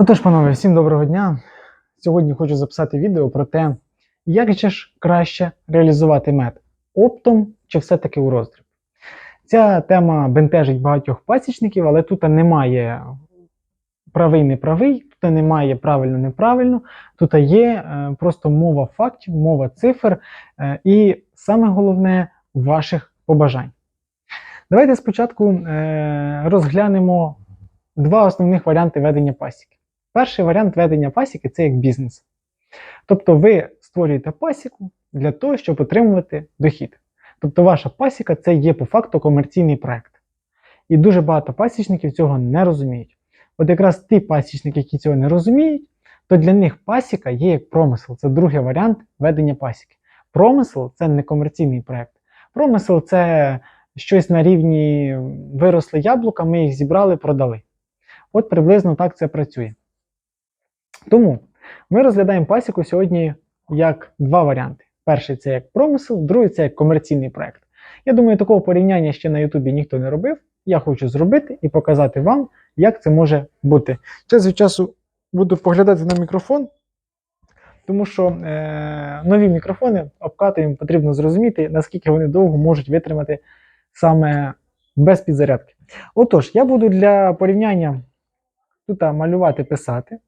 Отож, панове, всім доброго дня. Сьогодні хочу записати відео про те, як же ж краще реалізувати мед оптом чи все-таки у роздріб. Ця тема бентежить багатьох пасічників, але тут немає правий неправий, тут немає правильно неправильно, тут є е, просто мова фактів, мова цифр е, і саме головне ваших побажань. Давайте спочатку е, розглянемо два основних варіанти ведення пасіки. Перший варіант ведення пасіки це як бізнес. Тобто ви створюєте пасіку для того, щоб отримувати дохід. Тобто ваша пасіка це є по факту комерційний проект. І дуже багато пасічників цього не розуміють. От якраз ті пасічники, які цього не розуміють, то для них пасіка є як промисел. Це другий варіант ведення пасіки. Промисел це не комерційний проект. Промисел це щось на рівні виросли яблука, ми їх зібрали, продали. От приблизно так це працює. Тому ми розглядаємо пасіку сьогодні як два варіанти. Перший це як промисел, другий це як комерційний проект. Я думаю, такого порівняння ще на Ютубі ніхто не робив. Я хочу зробити і показати вам, як це може бути. Час від часу буду поглядати на мікрофон, тому що е- нові мікрофони обкатуємо, потрібно зрозуміти, наскільки вони довго можуть витримати саме без підзарядки. Отож, я буду для порівняння тут малювати, писати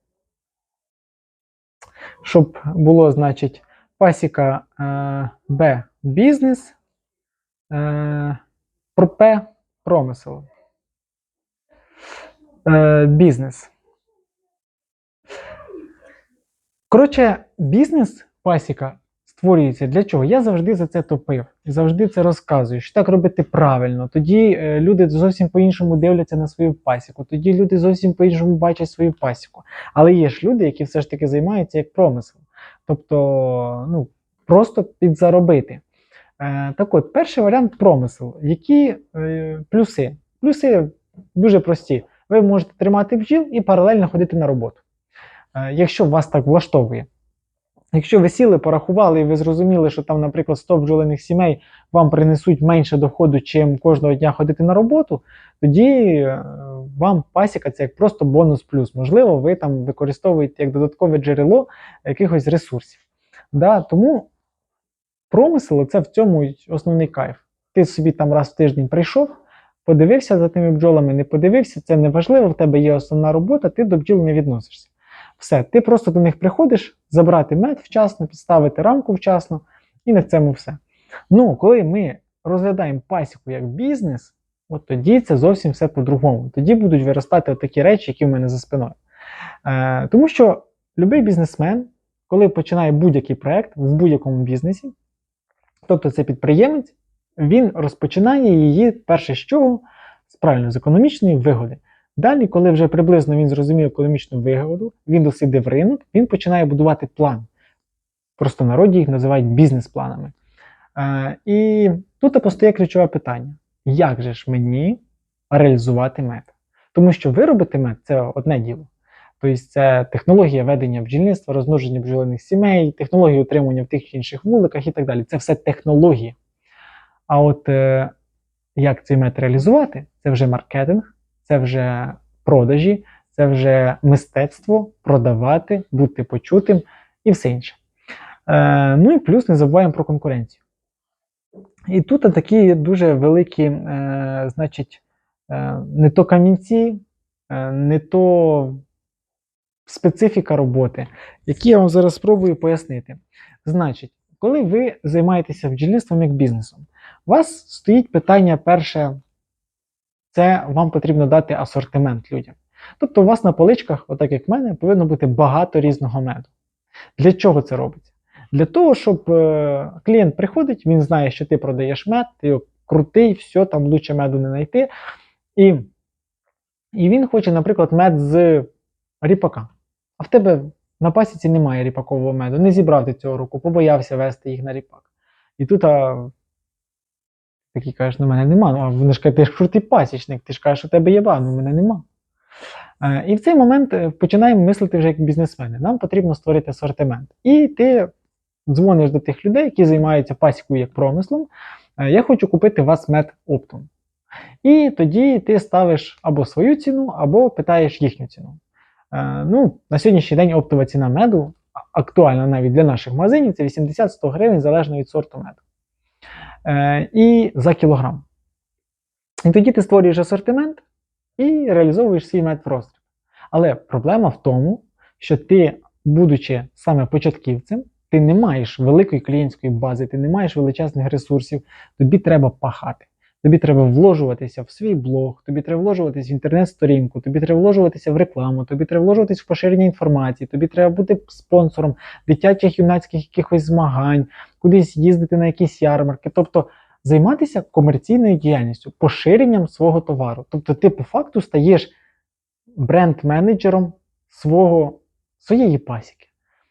щоб було, значить, пасіка е, Б бізнес, е, про П промисел. Е, бізнес. Коротше, бізнес пасіка створюється для чого? Я завжди за це топив і завжди це розказую, що так робити правильно. Тоді е, люди зовсім по-іншому дивляться на свою пасіку, тоді люди зовсім по-іншому бачать свою пасіку. Але є ж люди, які все ж таки займаються як промислом. Тобто, ну, просто підзаробити. Е, так от, перший варіант промисел. Які е, плюси? Плюси дуже прості. Ви можете тримати бджіл і паралельно ходити на роботу. Якщо вас так влаштовує. Якщо ви сіли, порахували і ви зрозуміли, що там, наприклад, 100 бджолиних сімей вам принесуть менше доходу, чим кожного дня ходити на роботу, тоді е, вам пасіка це як просто бонус плюс. Можливо, ви там використовуєте як додаткове джерело якихось ресурсів. Да, Тому промисел це в цьому основний кайф. Ти собі там раз в тиждень прийшов, подивився за тими бджолами, не подивився, це не важливо, в тебе є основна робота, ти до бджіл не відносишся. Все, ти просто до них приходиш, забрати мед вчасно, підставити рамку вчасно, і на цьому все. Ну, коли ми розглядаємо пасіку як бізнес, от тоді це зовсім все по-другому. Тоді будуть виростати такі речі, які в мене за спиною. Е, Тому що будь-який бізнесмен, коли починає будь-який проект в будь-якому бізнесі, тобто це підприємець, він розпочинає її перше з чого? З правильно, з економічної вигоди. Далі, коли вже приблизно він зрозумів економічну вигоду, він дослідив ринок, він починає будувати план. Просто народі їх називають бізнес-планами. Е, і тут постає ключове питання: як же ж мені реалізувати мед? Тому що виробити мед це одне діло. Тобто це технологія ведення бджільництва, розмноження бджолиних сімей, технологія утримання в тих чи інших вуликах і так далі. Це все технології. А от е, як цей мед реалізувати, це вже маркетинг це вже продажі, це вже мистецтво продавати, бути почутим і все інше. Е, Ну і плюс не забуваємо про конкуренцію. І тут такі дуже великі, е, значить, е, не то камінці, е, не то специфіка роботи, які я вам зараз спробую пояснити. Значить, коли ви займаєтеся бджільництвом як бізнесом, у вас стоїть питання перше це вам потрібно дати асортимент людям. Тобто у вас на поличках, отак як в мене, повинно бути багато різного меду. Для чого це робиться? Для того, щоб е, клієнт приходить, він знає, що ти продаєш мед, ти крутий, все, там лучше меду не знайти. І, і він хоче, наприклад, мед з ріпака. А в тебе на пасіці немає ріпакового меду, не зібрав ти цього року, побоявся вести їх на ріпак. І тут а, Такі кажуть, ну мене нема. А вони ж кажуть, ти ж крутий пасічник, ти ж кажеш, у тебе є ба, ну мене нема. Е, і в цей момент е, починаємо мислити вже як бізнесмени. Нам потрібно створити асортимент. І ти дзвониш до тих людей, які займаються пасікою як промислом. Е, я хочу купити вас мед оптом. І тоді ти ставиш або свою ціну, або питаєш їхню ціну. Ну, на сьогоднішній день оптова ціна меду актуальна навіть для наших магазинів, це 80-100 гривень залежно від сорту меду. Е, і за кілограм. І тоді ти створюєш асортимент і реалізовуєш свій медпростріб. Але проблема в тому, що ти, будучи саме початківцем, ти не маєш великої клієнтської бази, ти не маєш величезних ресурсів, тобі треба пахати. Тобі треба вложуватися в свій блог, тобі треба вложуватися в інтернет-сторінку, тобі треба вложуватися в рекламу, тобі треба вложуватися в поширення інформації, тобі треба бути спонсором дитячих юнацьких якихось змагань, кудись їздити на якісь ярмарки. Тобто займатися комерційною діяльністю, поширенням свого товару. Тобто ти по факту стаєш бренд-менеджером свого, своєї пасіки.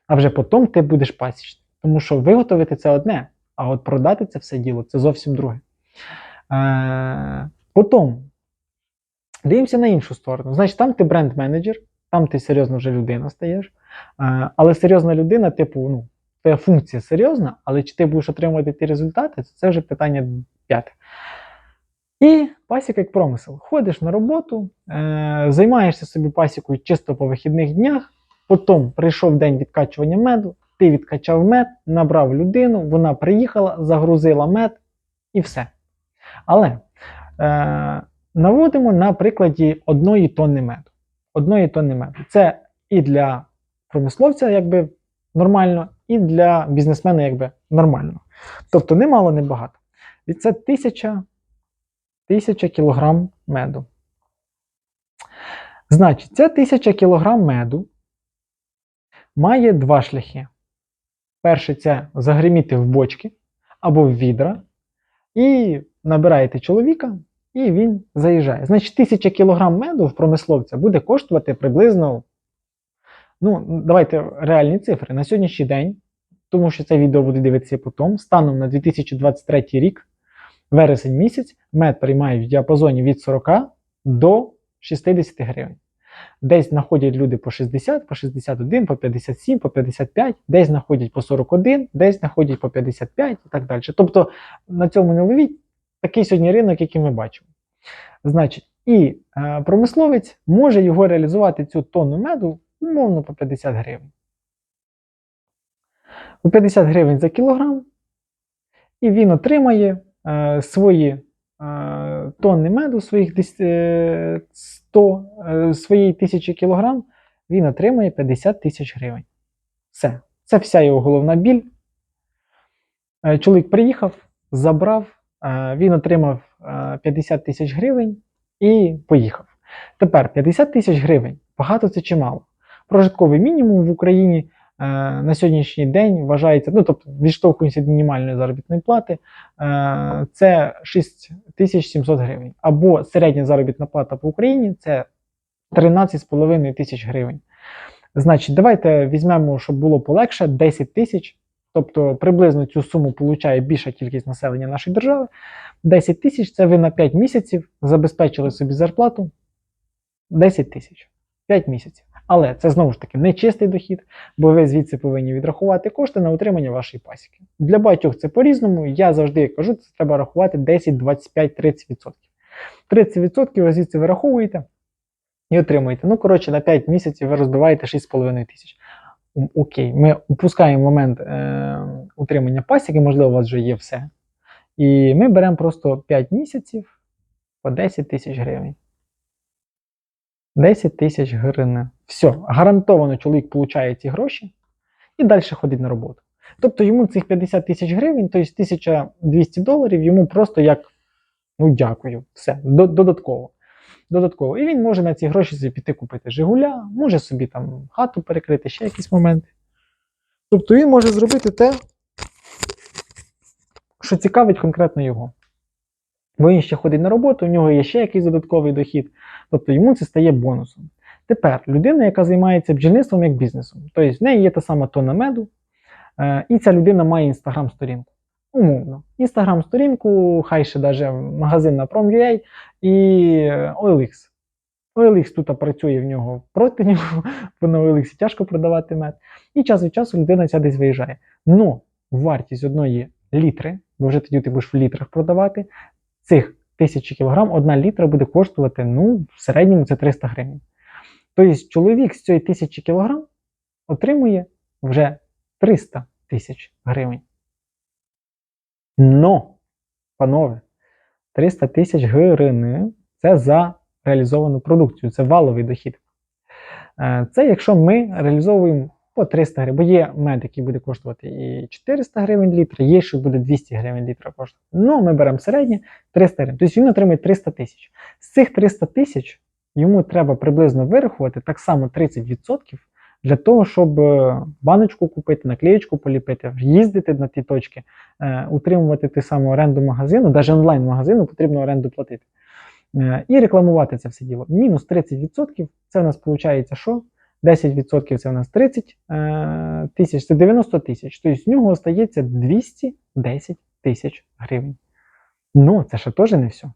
А вже потім ти будеш пасічним. Тому що виготовити це одне, а от продати це все діло це зовсім друге. Е, потім дивимося на іншу сторону. Значить, там ти бренд-менеджер, там ти серйозно вже людина стаєш. Е, але серйозна людина, типу, ну, твоя функція серйозна, але чи ти будеш отримувати ті результати, це вже питання п'яте. І пасіка як промисел. Ходиш на роботу, е, займаєшся собі пасікою чисто по вихідних днях, потім прийшов день відкачування меду, ти відкачав мед, набрав людину, вона приїхала, загрузила мед і все. Але е, наводимо на прикладі одної тонни меду. Одної тонни меду. Це і для промисловця якби нормально, і для бізнесмена якби нормально. Тобто не мало, не багато. І це тисяча, тисяча кілограм меду. Значить, ця тисяча кілограм меду має два шляхи. Перший це загриміти в бочки або в відра, і набираєте чоловіка, і він заїжджає. Значить, 1000 кілограм меду в промисловця буде коштувати приблизно, ну, давайте реальні цифри. На сьогоднішній день, тому що це відео буде дивитися потім, станом на 2023 рік, вересень місяць, мед приймають в діапазоні від 40 до 60 гривень. Десь знаходять люди по 60, по 61, по 57, по 55, десь знаходять по 41, десь знаходять по 55 і так далі. Тобто на цьому не ловіть такий сьогодні ринок, який ми бачимо. Значить, і е, промисловець може його реалізувати цю тонну меду умовно по 50 гривень. По 50 гривень за кілограм, і він отримає е, свої е, тонни меду, своїх десь, е, 100, е, своєї тисячі кілограм, він отримає 50 тисяч гривень. Все. Це вся його головна біль. Чоловік приїхав, забрав, він отримав е, 50 тисяч гривень і поїхав. Тепер 50 тисяч гривень багато це чи мало. Прожитковий мінімум в Україні е, на сьогоднішній день вважається, ну тобто відштовхується від мінімальної заробітної плати, е, це 6700 гривень. Або середня заробітна плата по Україні це 13,5 тисяч гривень. Значить, давайте візьмемо, щоб було полегше, 10 тисяч. Тобто приблизно цю суму получає більша кількість населення нашої держави. 10 тисяч це ви на 5 місяців забезпечили собі зарплату 10 тисяч 5 місяців. Але це знову ж таки не чистий дохід, бо ви звідси повинні відрахувати кошти на утримання вашої пасіки. Для багатьох це по-різному. Я завжди кажу, це треба рахувати 10, 25, 30%. 30% ви звідси вираховуєте і отримуєте. Ну, коротше, на 5 місяців ви розбиваєте 6,5 тисяч. Окей, ми упускаємо момент е, утримання пасіки, можливо, у вас вже є все. І ми беремо просто 5 місяців по 10 тисяч гривень. 10 тисяч гривень. Все, гарантовано чоловік получає ці гроші і далі ходить на роботу. Тобто йому цих 50 тисяч гривень, тобто 1200 доларів, йому просто як ну дякую, все, додатково. Додатково. І він може на ці гроші собі піти купити Жигуля, може собі там хату перекрити, ще якісь моменти. Тобто він може зробити те, що цікавить конкретно його. Бо він ще ходить на роботу, у нього є ще якийсь додатковий дохід, тобто йому це стає бонусом. Тепер людина, яка займається бджільництвом як бізнесом, тобто в неї є та сама тонна меду, е, і ця людина має інстаграм-сторінку. Умовно. Інстаграм-сторінку, хай ще даже магазин на Prom.ua і OLX. OLX тут працює в нього проти нього, бо на OLX тяжко продавати мед. І час від часу людина ця десь виїжджає. Но вартість одної літри, бо вже тоді ти будеш в літрах продавати, цих 1000 кг, одна літра буде коштувати, ну, в середньому це 300 гривень. Тобто чоловік з цієї тисячі кілограм отримує вже 300 тисяч гривень. Но, панове, 300 тисяч гривень це за реалізовану продукцію, це валовий дохід. Е, Це якщо ми реалізовуємо по 300 гривень, бо є мед, який буде коштувати і 400 гривень літр, є, що буде 200 гривень літра коштувати. Ну, ми беремо середнє 300 гривень. Тобто він отримує 300 тисяч. З цих 300 тисяч йому треба приблизно вирахувати так само 30% для того, щоб е, баночку купити, наклеєчку поліпити, їздити на ті точки, е, утримувати ту саму оренду магазину, навіть онлайн-магазину потрібно оренду платити. Е, І рекламувати це все діло. Мінус 30% це в нас виходить, що? 10% це у нас 30 е, тисяч, це 90 тисяч. Тобто з нього остається 210 тисяч гривень. Ну, це ще теж не все.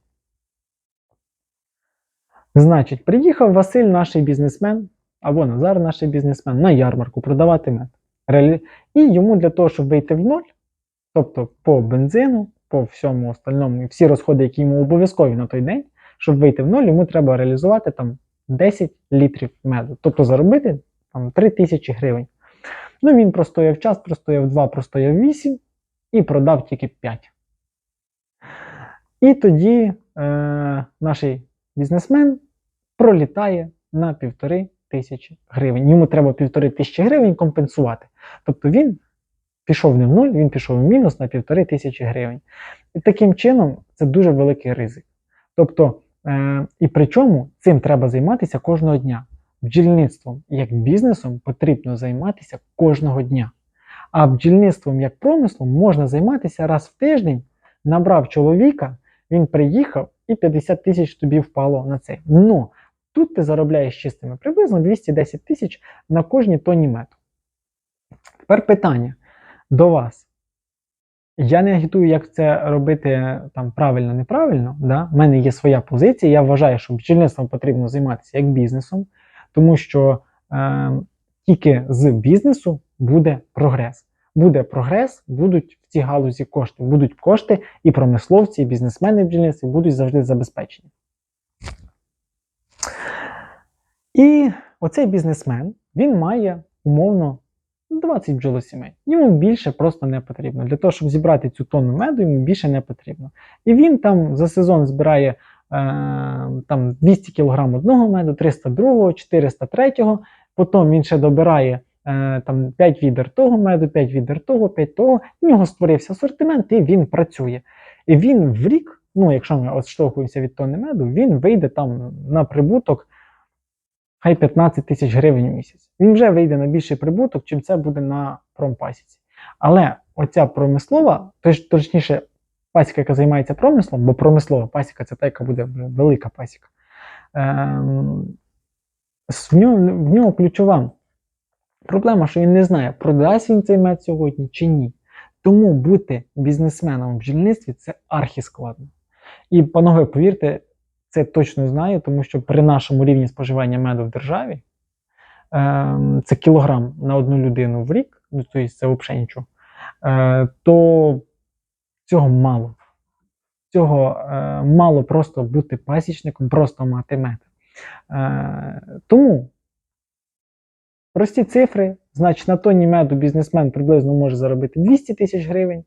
Значить, приїхав Василь, наш бізнесмен, або Назар, наш бізнесмен, на ярмарку продавати мед. Реалі... І йому для того, щоб вийти в ноль, тобто по бензину, по всьому остальному, і всі розходи, які йому обов'язкові на той день, щоб вийти в ноль, йому треба реалізувати там 10 літрів меду. Тобто заробити там 3 тисячі гривень. Ну, він простояв час, простояв 2, простояв 8 і продав тільки 5. І тоді е, наш бізнесмен пролітає на півтори тисячі гривень. Йому треба півтори тисячі гривень компенсувати. Тобто він пішов не в нуль, він пішов в мінус на півтори тисячі гривень. І таким чином це дуже великий ризик. Тобто, е, і причому цим треба займатися кожного дня. Бджільництвом як бізнесом потрібно займатися кожного дня. А бджільництвом як промислом можна займатися раз в тиждень, набрав чоловіка, він приїхав і 50 тисяч тобі впало на це. Ну, тут ти заробляєш чистими приблизно 210 тисяч на кожній тоні меду. Тепер питання до вас. Я не агітую, як це робити там правильно, неправильно. Да? У мене є своя позиція. Я вважаю, що бджільництвом потрібно займатися як бізнесом, тому що е, тільки з бізнесу буде прогрес. Буде прогрес, будуть в цій галузі кошти. Будуть кошти, і промисловці, і бізнесмени в бджільництві будуть завжди забезпечені. І оцей бізнесмен він має умовно 20 бджолосімей. Йому більше просто не потрібно. Для того, щоб зібрати цю тонну меду, йому більше не потрібно. І він там за сезон збирає е, там 200 кг одного меду, 300 другого, 400 третього. Потім він ще добирає е, там 5 відер того меду, 5 відер того, 5 того. В нього створився асортимент і він працює. І він в рік, ну якщо ми відштовхуємося від тонни меду, він вийде там на прибуток хай 15 тисяч гривень в місяць. Він вже вийде на більший прибуток, чим це буде на промпасіці. Але оця промислова, точніше, пасіка, яка займається промислом, бо промислова пасіка це та, яка буде велика пасіка. Ем, в, нього, в нього ключова проблема, що він не знає, продасть він цей мед сьогодні чи ні. Тому бути бізнесменом в бджільництві це архіскладно. І, панове, повірте, це точно знаю, тому що при нашому рівні споживання меду в державі е, це кілограм на одну людину в рік, ну тобто це взагалі нічого, е, то цього мало. Цього е, мало просто бути пасічником, просто мати мед. Е, тому прості цифри, значить, на тонні меду бізнесмен приблизно може заробити 200 тисяч гривень.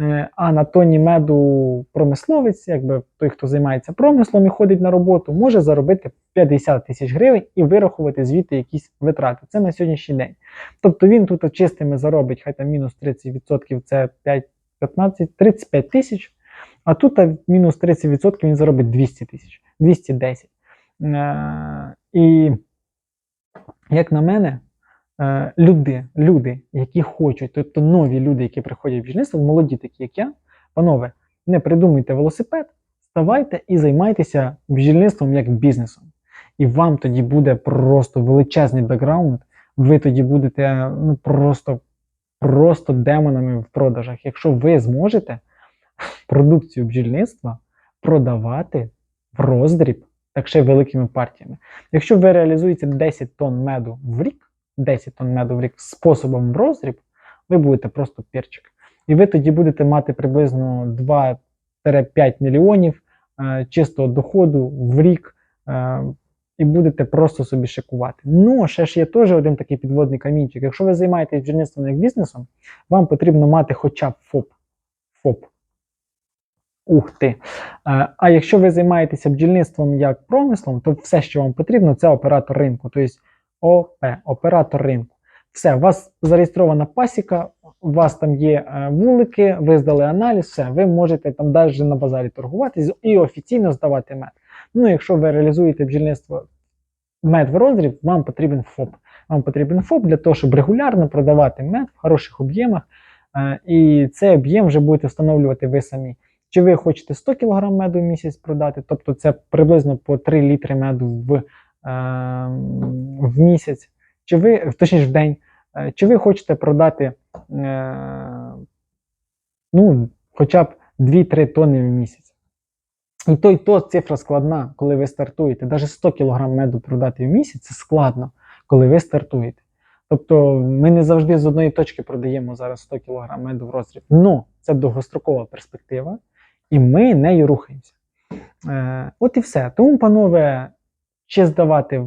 Е, А на тонні меду промисловець, якби той, хто займається промислом і ходить на роботу, може заробити 50 тисяч гривень і вирахувати звідти якісь витрати. Це на сьогоднішній день. Тобто він тут чистими заробить, хай там мінус 30% це 5, 15, 35 тисяч, а тут мінус 30% він заробить 200 тисяч, 210. Е, І як на мене, люди, люди, які хочуть, тобто нові люди, які приходять в бджільництво, молоді, такі як я, панове, не придумуйте велосипед, ставайте і займайтеся бджільництвом як бізнесом. І вам тоді буде просто величезний бекграунд, ви тоді будете ну, просто, просто демонами в продажах. Якщо ви зможете продукцію бджільництва продавати в роздріб, так ще великими партіями. Якщо ви реалізуєте 10 тонн меду в рік, 10 тонн меду в рік способом в розріб, ви будете просто перчик. І ви тоді будете мати приблизно 2-5 мільйонів е, чистого доходу в рік. Е, і будете просто собі шикувати. Ну, ще ж є теж один такий підводний камінчик. Якщо ви займаєтесь бджільництвом як бізнесом, вам потрібно мати хоча б ФОП. ФОП. Ух ти. Е, А якщо ви займаєтеся бджільництвом як промислом, то все, що вам потрібно, це оператор ринку. Тобто ОП, оператор ринку. Все, у вас зареєстрована пасіка, у вас там є е, вулики, ви здали аналіз, все, ви можете там навіть на базарі торгуватись і офіційно здавати мед. Ну, якщо ви реалізуєте бджільництво мед в роздріб, вам потрібен ФОП. Вам потрібен ФОП для того, щоб регулярно продавати мед в хороших об'ємах. Е, І цей об'єм вже будете встановлювати ви самі. Чи ви хочете 100 кг меду в місяць продати, тобто це приблизно по 3 літри меду в, в місяць, чи ви, точніше в день, Е, чи ви хочете продати е, ну, хоча б 2-3 тонни в місяць. І то, і то цифра складна, коли ви стартуєте. Навіть 100 кг меду продати в місяць це складно, коли ви стартуєте. Тобто ми не завжди з одної точки продаємо зараз 100 кг меду в розріб. Ну, це довгострокова перспектива, і ми нею рухаємося. Е, от і все. Тому, панове, чи здавати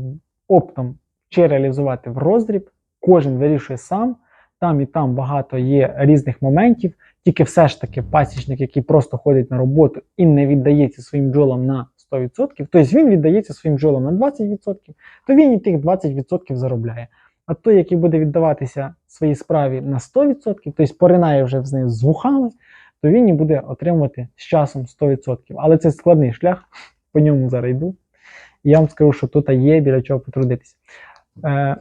оптом, чи реалізувати в роздріб, кожен вирішує сам. Там і там багато є різних моментів. Тільки все ж таки пасічник, який просто ходить на роботу і не віддається своїм бджолам на 100%, тобто він віддається своїм бджолам на 20%, то він і тих 20% заробляє. А той, який буде віддаватися своїй справі на 100%, тобто поринає вже з нею з вухами, то він і буде отримувати з часом 100%. Але це складний шлях, по ньому зараз йду. Я вам скажу, що тут є біля чого потрудитися. Е,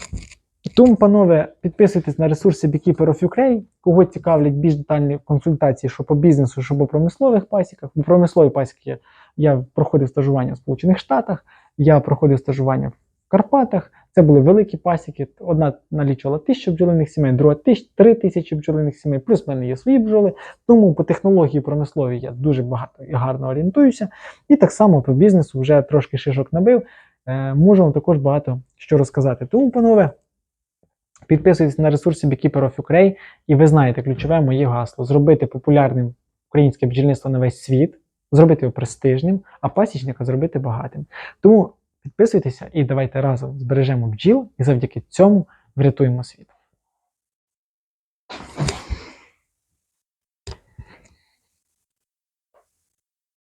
тому, панове, підписуйтесь на ресурси Beekeeper of Ukraine. Кого цікавлять більш детальні консультації, що по бізнесу, що по промислових пасіках. У промисловій пасіки я проходив стажування в Сполучених Штатах, я проходив стажування в Карпатах. Це були великі пасіки. Одна налічувала тисячу бджолиних сімей, друга тисяч, три тисячі бджолиних сімей, плюс в мене є свої бджоли. Тому по технології промисловій я дуже багато і гарно орієнтуюся. І так само по бізнесу вже трошки шишок набив. Е, можу вам також багато що розказати. Тому, панове, підписуйтесь на ресурси Beekeeper of Ukraine, і ви знаєте ключове моє гасло: зробити популярним українське бджільництво на весь світ, зробити його престижним, а пасічника зробити багатим. Тому підписуйтеся і давайте разом збережемо бджіл і завдяки цьому врятуємо світ.